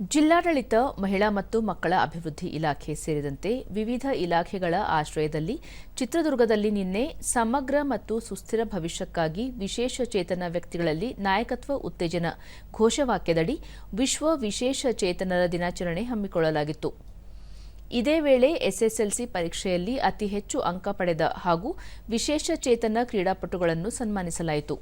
ಜಿಲ್ಲಾಡಳಿತ, ಮಹಿಳಾ ಮತ್ತು ಮಕ್ಕಳ ಅಭಿವೃದ್ಧಿ ಇಲಾಖೆ ಸೇರಿದಂತೆ ವಿವಿಧ ಇಲಾಖೆಗಳ ಆಶ್ರಯದಲ್ಲಿ ಚಿತ್ರದುರ್ಗದಲ್ಲಿ ನಿನ್ನೆ ಸಮಗ್ರ ಮತ್ತು ಸುಸ್ಥಿರ ಭವಿಷ್ಯಕ್ಕಾಗಿ ವಿಶೇಷ ಚೇತನ ವ್ಯಕ್ತಿಗಳಲ್ಲಿ ನಾಯಕತ್ವ ಉತ್ತೇಜನ ಘೋಷವಾಕ್ಯದಡಿ ವಿಶ್ವ ವಿಶೇಷ ಚೇತನರ ದಿನಾಚರಣೆ ಹಮ್ಮಿಕೊಳ್ಳಲಾಗಿತ್ತು. ಇದೇ ವೇಳೆ ಎಸ್ಎಸ್ಎಲ್ಸಿ ಪರೀಕ್ಷೆಯಲ್ಲಿ ಅತಿ ಹೆಚ್ಚು ಅಂಕ ಪಡೆದ ಹಾಗೂ ವಿಶೇಷ ಚೇತನ ಕ್ರೀಡಾಪಟುಗಳನ್ನು ಸನ್ಮಾನಿಸಲಾಯಿತು.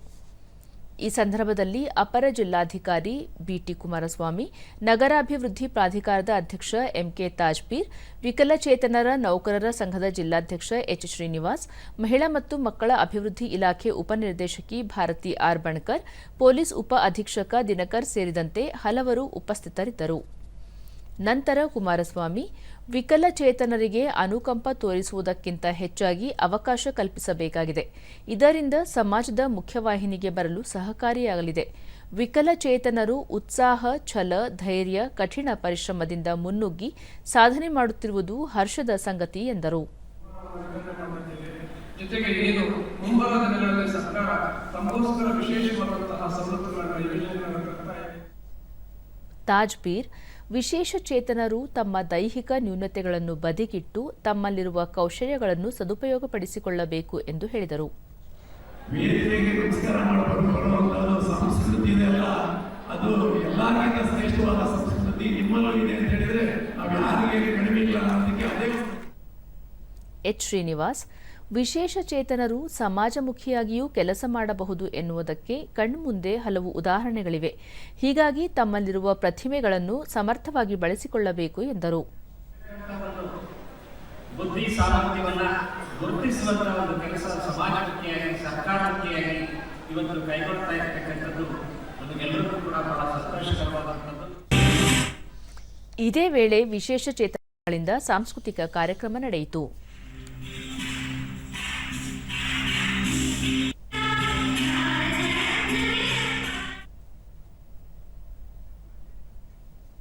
ಈ ಸಂದರ್ಭದಲ್ಲಿ ಅಪರ ಜಿಲ್ಲಾಧಿಕಾರಿ ಬಿಟಿ ಕುಮಾರಸ್ವಾಮಿ, ನಗರಾಭಿವೃದ್ಧಿ ಪ್ರಾಧಿಕಾರದ ಅಧ್ಯಕ್ಷ ಎಂಕೆ ತಾಜ್ಪೀರ್, ವಿಕಲಚೇತನರ ನೌಕರರ ಸಂಘದ ಜಿಲ್ಲಾಧ್ಯಕ್ಷ ಎಚ್ ಶ್ರೀನಿವಾಸ್, ಮಹಿಳಾ ಮತ್ತು ಮಕ್ಕಳ ಅಭಿವೃದ್ಧಿ ಇಲಾಖೆ ಉಪನಿರ್ದೇಶಕಿ ಭಾರತಿ ಆರ್ ಬಣ್ಕರ್ ಪೊಲೀಸ್ ಉಪ ಅಧೀಕ್ಷಕ ದಿನಕರ್ ಸೇರಿದಂತೆ ಹಲವರು ಉಪಸ್ಥಿತರಿದ್ದರು. ನಂತರ ಕುಮಾರಸ್ವಾಮಿ ವಿಕಲಚೇತನರಿಗೆ ಅನುಕಂಪ ತೋರಿಸುವುದಕ್ಕಿಂತ ಹೆಚ್ಚಾಗಿ ಅವಕಾಶ ಕಲ್ಪಿಸಬೇಕಾಗಿದೆ. ಇದರಿಂದ ಸಮಾಜದ ಮುಖ್ಯವಾಹಿನಿಗೆ ಬರಲು ಸಹಕಾರಿಯಾಗಲಿದೆ. ವಿಕಲಚೇತನರು ಉತ್ಸಾಹ ಛಲ ಧೈರ್ಯ ಕಠಿಣ ಪರಿಶ್ರಮದಿಂದ ಮುನ್ನುಗ್ಗಿ ಸಾಧನೆ ಮಾಡುತ್ತಿರುವುದು ಹರ್ಷದ ಸಂಗತಿ ಎಂದರು. ಜೊತೆಗೆ ಏನು ಮುಂಬರುವ ದಿನಗಳಲ್ಲಿ ಸರ್ಕಾರ ತಮಗೋಸ್ಕರ ವಿಶೇಷವಾದಂತಹ ಸವಲತ್ತುಗಳನ್ನ ಯೋಜನೆಗಳನ್ನು ತರ್ತಾ ಇದೆ. ತಾಜ್ಬೀರ್ ವಿಶೇಷ ಚೇತನರು ತಮ್ಮ ದೈಹಿಕ ನ್ಯೂನತೆಗಳನ್ನು ಬದಿಗಿಟ್ಟು ತಮ್ಮಲ್ಲಿರುವ ಕೌಶಲ್ಯಗಳನ್ನು ಸದುಪಯೋಗಪಡಿಸಿಕೊಳ್ಳಬೇಕು ಎಂದು ಹೇಳಿದರು. ವೇದಿಕೆಗೆ ನಮಸ್ಕಾರ ಮಾಡಬೇಕು ಬರುವಂತಹ ಸಂಸ್ಕೃತಿ ಅದು ಎಲ್ಲರಿಗಿಂತ ಶ್ರೇಷ್ಠವಾದ ಸಂಸ್ಕೃತಿ. ನಿಮ್ಮಲ್ಲೂ ಇದೆ ಅಂತ ಹೇಳಿದ್ರೆ ನಾವು ಯಾರಿಗೆ ಕಡಿಮೆ ಇಲ್ಲ ಅನ್ನೋದಕ್ಕೆ ಅದೇ ಒಂದು ಎಚ್ ಶ್ರೀನಿವಾಸ್ ವಿಶೇಷ ಚೇತನರು ಸಮಾಜಮುಖಿಯಾಗಿಯೂ ಕೆಲಸ ಮಾಡಬಹುದು ಎನ್ನುವುದಕ್ಕೆ ಕಣ್ಮುಂದೆ ಹಲವು ಉದಾಹರಣೆಗಳಿವೆ. ಹೀಗಾಗಿ ತಮ್ಮಲ್ಲಿರುವ ಪ್ರತಿಮೆಗಳನ್ನು ಸಮರ್ಥವಾಗಿ ಬಳಸಿಕೊಳ್ಳಬೇಕು ಎಂದರು. ಬುದ್ಧಿ ಸಾಮರ್ಥ್ಯವನ್ನು ಗುರುತಿಸುವಂತಹ ಒಂದು ಕೆಲಸ ಸಮಾಜಮುಖಿಯಾಗಿ ಸರ್ಕಾರಮುಖಿಯಾಗಿ ಇವತ್ತು ಕೈಗೊಳ್ತಾ ಇರತಕ್ಕಂಥದ್ದು ನಮಗೆಲ್ಲರಿಗೂ ಕೂಡ ಬಹಳ ಸಂತೋಷಕರವಾದಂಥದ್ದು. ಇದೇ ವೇಳೆ ವಿಶೇಷ ಚೇತನಗಳಿಂದ ಸಾಂಸ್ಕೃತಿಕ ಕಾರ್ಯಕ್ರಮ ನಡೆಯಿತು.